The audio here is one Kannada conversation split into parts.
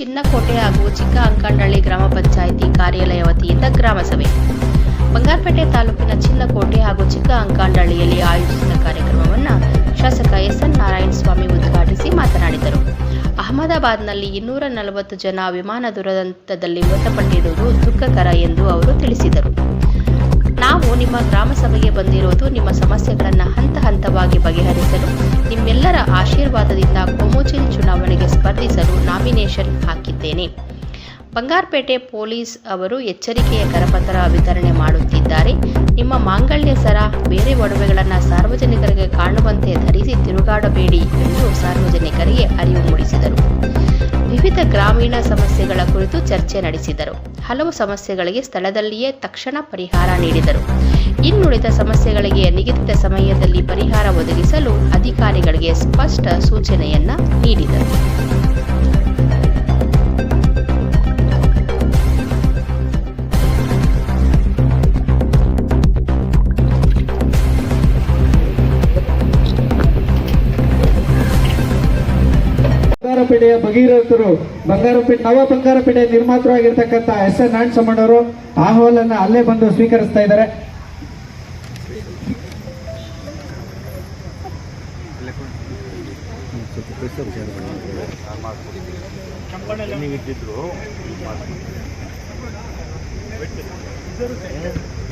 ಚಿನ್ನಕೋಟೆ ಹಾಗೂ ಚಿಕ್ಕ ಅಂಕಂಡಳ್ಳಿ ಗ್ರಾಮ ಪಂಚಾಯಿತಿ ಕಾರ್ಯಾಲಯ ವತಿಯಿಂದ ಗ್ರಾಮಸಭೆ ಬಂಗಾರಪೇಟೆ ತಾಲೂಕಿನ ಚಿನ್ನಕೋಟೆ ಹಾಗೂ ಚಿಕ್ಕ ಅಂಕಂಡಳ್ಳಿಯಲ್ಲಿ ಆಯೋಜಿಸಿದ ಕಾರ್ಯಕ್ರಮವನ್ನು ಶಾಸಕ ಎಸ್ ಎನ್ ನಾರಾಯಣಸ್ವಾಮಿ ಉದ್ಘಾಟಿಸಿ ಮಾತನಾಡಿದರು. ಅಹಮದಾಬಾದ್ನಲ್ಲಿ ಇನ್ನೂರ ನಲವತ್ತು ಜನ ವಿಮಾನ ದುರಂತದಲ್ಲಿ ಮೃತಪಟ್ಟಿರುವುದು ದುಃಖಕರ ಎಂದು ಅವರು ತಿಳಿಸಿದರು. ನಾವು ನಿಮ್ಮ ಗ್ರಾಮಸಭೆಗೆ ಬಂದಿರುವುದು ನಿಮ್ಮ ಸಮಸ್ಯೆಗಳನ್ನು ಹಂತ ಹಂತವಾಗಿ ಬಗೆಹರಿಸಲು ನಿಮ್ಮೆಲ್ಲರ ಆಶೀರ್ವಾದದಿಂದ ಕೊಮೋಚಿನ್ ಚುನಾವಣೆಗೆ ಸ್ಪರ್ಧಿಸಲು ನಾಮಿನೇಷನ್ ಹಾಕಿದ್ದೇನೆ. ಬಂಗಾರಪೇಟೆ ಪೊಲೀಸ್ ಅವರು ಎಚ್ಚರಿಕೆಯ ಕರಪತ್ರ ವಿತರಣೆ ಮಾಡುತ್ತಿದ್ದಾರೆ. ನಿಮ್ಮ ಮಾಂಗಲ್ಯ ಸರ ಬೇರೆ ಒಡವೆಗಳನ್ನು ಸಾರ್ವಜನಿಕರಿಗೆ ಕಾಣುವಂತೆ ಧರಿಸಿ ತಿರುಗಾಡಬೇಡಿ ಎಂದು ಸಾರ್ವಜನಿಕರಿಗೆ ಅರಿವು ಮೂಡಿಸಿದರು. ವಿವಿಧ ಗ್ರಾಮೀಣ ಸಮಸ್ಯೆಗಳ ಕುರಿತು ಚರ್ಚೆ ನಡೆಸಿದರು. ಹಲವು ಸಮಸ್ಯೆಗಳಿಗೆ ಸ್ಥಳದಲ್ಲಿಯೇ ತಕ್ಷಣ ಪರಿಹಾರ ನೀಡಿದರು. ಇನ್ನುಳಿದ ಸಮಸ್ಯೆಗಳಿಗೆ ನಿಗದಿತ ಸಮಯದಲ್ಲಿ ಪರಿಹಾರ ಒದಗಿಸಲು ಅಧಿಕಾರಿಗಳಿಗೆ ಸ್ಪಷ್ಟ ಸೂಚನೆಯನ್ನ ನೀಡಿದರು. ಬಂಗಾರಪೇಟೆಯ ಭಗೀರಥರು, ಬಂಗಾರಪೇಟೆ, ನವ ಬಂಗಾರಪೇಟೆ ನಿರ್ಮಾತೃವಾಗಿರ್ತಕ್ಕಂಥ ಎಸ್ ಎನ್ ನಾರಾಯಣಸ್ವಾಮಣ್ಣವರು ಅಹವಾಲನ್ನ ಅಲ್ಲೇ ಬಂದು ಸ್ವೀಕರಿಸ್ತಾ ಇದ್ದಾರೆ.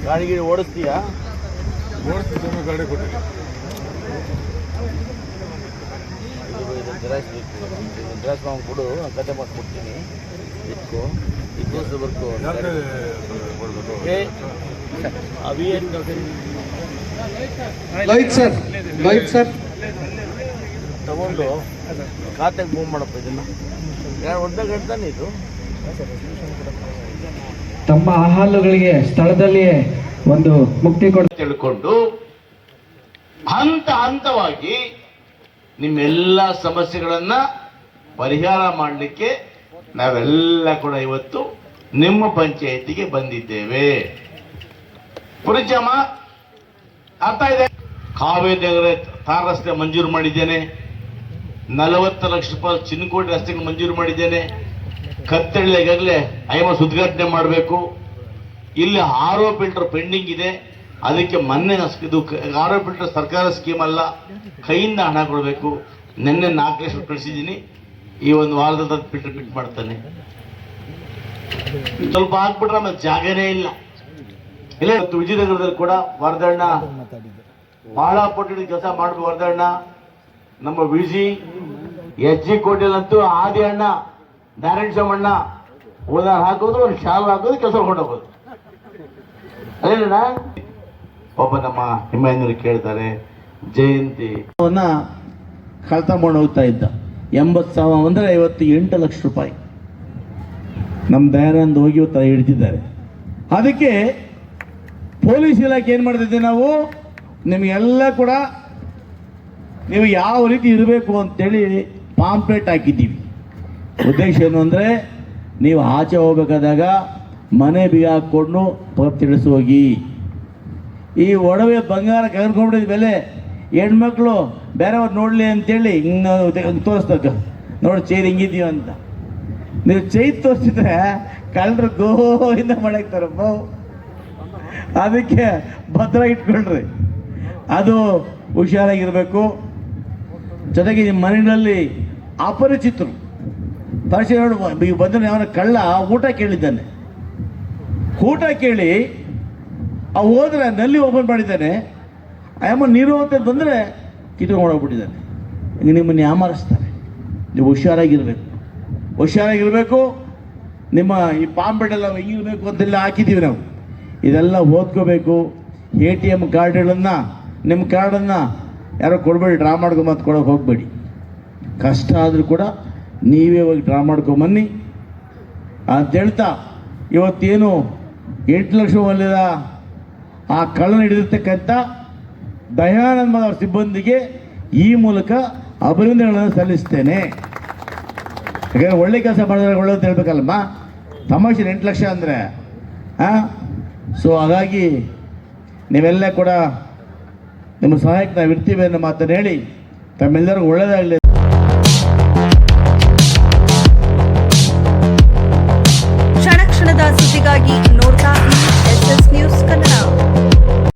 ಗಾಡಿ ಗಿಡಿ ಓಡಿಸ್ತೀಯಾ ಓಡಿಸ್ತಿದ್ದನ್ನು ಗಾಡಿ ಕೊಟ್ಟಿಲ್ಲ ಜಿರಾಕ್ಸ್ ಬೇಕು ಜಿರಾಕ್ಸ್ ಮಾವು ಕೊಡು ಕತೆ ಮಾಡಿಕೊಡ್ತೀನಿ ಇಟ್ಕೋ ಇಟ್ಕೋಸ್ ಬರ್ಕೋ ಅವಿ ಏನು ಲೈಟ್ ಸರ್ ಲೈಟ್ ಸರ್. ತಗೊಂಡು ಖಾತೆಗೆ ಮೂವ್ ಮಾಡಪ್ಪ ಇದನ್ನ. ಯಾರು ಗಂಟೆ ಇದು. ತಮ್ಮ ಆಹಾಲುಗಳಿಗೆ ಸ್ಥಳದಲ್ಲಿಯೇ ಒಂದು ಮುಕ್ತಿ ಕೊಡ ತಿಳ್ಕೊಂಡು ಹಂತ ಹಂತವಾಗಿ ನಿಮ್ಮೆಲ್ಲ ಸಮಸ್ಯೆಗಳನ್ನ ಪರಿಹಾರ ಮಾಡಲಿಕ್ಕೆ ನಾವೆಲ್ಲ ಕೂಡ ಇವತ್ತು ನಿಮ್ಮ ಪಂಚಾಯಿತಿಗೆ ಬಂದಿದ್ದೇವೆ. ಪುರಿಚಮ್ಮ ಅರ್ಥ ಇದೆ? ಕಾವೇರಿ ನಗರ ತಾರ್ ರಸ್ತೆ ಮಂಜೂರು ಮಾಡಿದ್ದೇನೆ. ನಲವತ್ತು ಲಕ್ಷ ರೂಪಾಯಿ ಚಿನ್ನಕೋಟೆ ರಸ್ತೆಗೆ ಮಂಜೂರು ಮಾಡಿದ್ದೇನೆ. ಕತ್ತಳ್ಳಿಗಾಗಲೇ ಐಮಸ್ ಉದ್ಘಾಟನೆ ಮಾಡಬೇಕು. ಇಲ್ಲಿ ಆರೋ ಫಿಲ್ಟರ್ ಪೆಂಡಿಂಗ್ ಇದೆ. ಅದಕ್ಕೆ ಮೊನ್ನೆ ಇದು ಆರೋ ಫಿಲ್ಟರ್ ಸರ್ಕಾರ ಸ್ಕೀಮ್ ಅಲ್ಲ. ಕೈಯಿಂದ ಹಣ ಕೊಡಬೇಕು. ನಿನ್ನೆ ನಾಲ್ಕು ಲಕ್ಷ ಕಳಿಸಿದ್ದೀನಿ. ಈ ಒಂದು ವಾರದಲ್ಲಿ ಫಿಲ್ಟರ್ ಫಿಟ್ ಮಾಡ್ತಾನೆ. ಸ್ವಲ್ಪ ಹಾಕ್ಬಿಟ್ರೆ ಆಮೇಲೆ ಜಾಗನೇ ಇಲ್ಲ. ಇಲ್ಲ ವಿಜಯನಗರದಲ್ಲಿ ಕೂಡ ವರದಣ್ಣ ಬಹಳ ಪಟ್ಟು ಕೆಲಸ ಮಾಡುದು ವರದಣ್ಣ, ನಮ್ಮ ವಿಜಿ, ಎಚ್ ಜಿ ಕೋಟೆಲಂತೂ ಆದಿ ಅಣ್ಣ, ನಾರಾಯಣ ಸ್ವಾಮಣ್ಣ ಓದಾರ್ ಹಾಕೋದು, ಒಂದು ಶಾಲು ಹಾಕೋದು, ಕೆಲಸ ಕೊಂಡೋಗೋದು ಅದೇನಣ್ಣ? ಒಬ್ಬ ನಮ್ಮ ಹಿಮಾಯಂದ್ರು ಕೇಳ್ತಾರೆ, ಜಯಂತಿ. ಕಳ್ತ ಮಾಡಿ ಹೋಗ್ತಾ ಇದ್ದ. ಎಂಬತ್ತು ಸಾವಿರ ಅಂದರೆ ಐವತ್ತು ಎಂಟು ಲಕ್ಷ ರೂಪಾಯಿ. ನಮ್ಮ ದಯಾನಂದ್ ಹೋಗಿ ಇವತ್ತು ಹಿಡಿದಿದ್ದಾರೆ. ಅದಕ್ಕೆ ಪೊಲೀಸ್ ಇಲಾಖೆ ಏನು ಮಾಡ್ತಿದ್ದೆ ನಾವು? ನಿಮಗೆಲ್ಲ ಕೂಡ ನೀವು ಯಾವ ರೀತಿ ಇರಬೇಕು ಅಂತೇಳಿ ಪಾಂಪ್ಲೆಟ್ ಹಾಕಿದ್ದೀವಿ. ಉದ್ದೇಶ ಏನು ಅಂದರೆ ನೀವು ಆಚೆ ಹೋಗಬೇಕಾದಾಗ ಮನೆ ಬೀಗ ಹಾಕ್ಕೊಂಡು ಪಪ್ ತಿಳಿಸಿ ಹೋಗಿ. ಈ ಒಡವೆ ಬಂಗಾರ ಕರ್ಕೊಂಡ್ಬಿಟ್ಟಿದ ಬೆಲೆ ಹೆಣ್ಮಕ್ಳು ಬೇರೆಯವ್ರು ನೋಡಲಿ ಅಂತೇಳಿ ಹಿಂಗೆ ತೋರಿಸ್ತಕ್ಕ ನೋಡಿ ಚೈರ್ ಹಿಂಗಿದೀವಿ ಅಂತ. ನೀವು ಚೈರ್ ತೋರಿಸಿದ್ರೆ ಕಳ್ಳರು ಗೋಯಿಂದ ಮಾಡಾಕ್ತಾರಪ್ಪ ಅದಕ್ಕೆ ಭದ್ರ ಇಟ್ಕೊಳ್ರಿ ಅದು ಹುಷಾರಾಗಿರಬೇಕು. ಜೊತೆಗೆ ನಿಮ್ಮ ಮನೆಯಲ್ಲಿ ಅಪರಿಚಿತರು. ಪರಿಚಯ ಈಗ ಬಂದರೆ ಅವನ ಕಳ್ಳ ಊಟ ಕೇಳಿದ್ದಾನೆ. ಊಟ ಕೇಳಿ, ಆ ಹೋದ್ರೆ ನಲ್ಲಿ ಓಪನ್ ಮಾಡಿದ್ದಾನೆ. ಅಯ್ಯಮ್ಮ ನೀರು ಅಂತ ಬಂದರೆ ಕಿತ್ಕೊಂಡು ಹೋಗ್ಬಿಟ್ಟಿದ್ದಾನೆ. ಈಗ ನಿಮ್ಮನ್ನು ಯಾಮಾರಿಸ್ತಾರೆ. ನೀವು ಹುಷಾರಾಗಿರಬೇಕು. ಹುಷಾರಾಗಿರಬೇಕು. ನಿಮ್ಮ ಈ ಪಾಂಪೆಡೆಲ್ಲ ಹೆಂಗಿರಬೇಕು ಅಂತೆಲ್ಲ ಹಾಕಿದ್ದೀವಿ ನಾವು. ಇದೆಲ್ಲ ಓದ್ಕೋಬೇಕು. ಎ ಟಿ ಎಂ ಕಾರ್ಡ್ಗಳನ್ನು ನಿಮ್ಮ ಕಾರ್ಡನ್ನು ಯಾರೋ ಕೊಡಬೇಡಿ, ಡ್ರಾ ಮಾಡ್ಕೊಂಬತ್ತು ಕೊಡೋಕೆ ಹೋಗಬೇಡಿ. ಕಷ್ಟ ಆದರೂ ಕೂಡ ನೀವೇ ಹೋಗಿ ಡ್ರಾ ಮಾಡ್ಕೊಂಬನ್ನಿ. ಅಂತ ಹೇಳ್ತಾ ಇವತ್ತೇನು ಎಂಟು ಲಕ್ಷ ಒಲ್ಲದ ಆ ಕಳ್ಳನ ಹಿಡಿದಿರ್ತಕ್ಕಂಥ ದಯಾನಂದ ಅವರ ಸಿಬ್ಬಂದಿಗೆ ಈ ಮೂಲಕ ಅಭಿನಂದನೆಗಳನ್ನು ಸಲ್ಲಿಸ್ತೇನೆ. ಯಾಕಂದರೆ ಒಳ್ಳೆ ಕೆಲಸ ಮಾಡಿದ್ರೆ ಒಳ್ಳೆ ಅಂತ ಹೇಳ್ಬೇಕಲ್ಲಮ್ಮ? ತಮಾಷೆ ಎಂಟು ಲಕ್ಷ ಅಂದರೆ ಹಾಂ ಸೊ ಹಾಗಾಗಿ ನೀವೆಲ್ಲ ಕೂಡ ನಿಮ್ಮ ಸಹಾಯಕ್ಕೆ ನಾವು ಇರ್ತೀವಿ ಅನ್ನೋ ಮಾತನ್ನು ಹೇಳಿ ತಮ್ಮೆಲ್ಲರಿಗೂ ಒಳ್ಳೆಯದಾಗಲಿ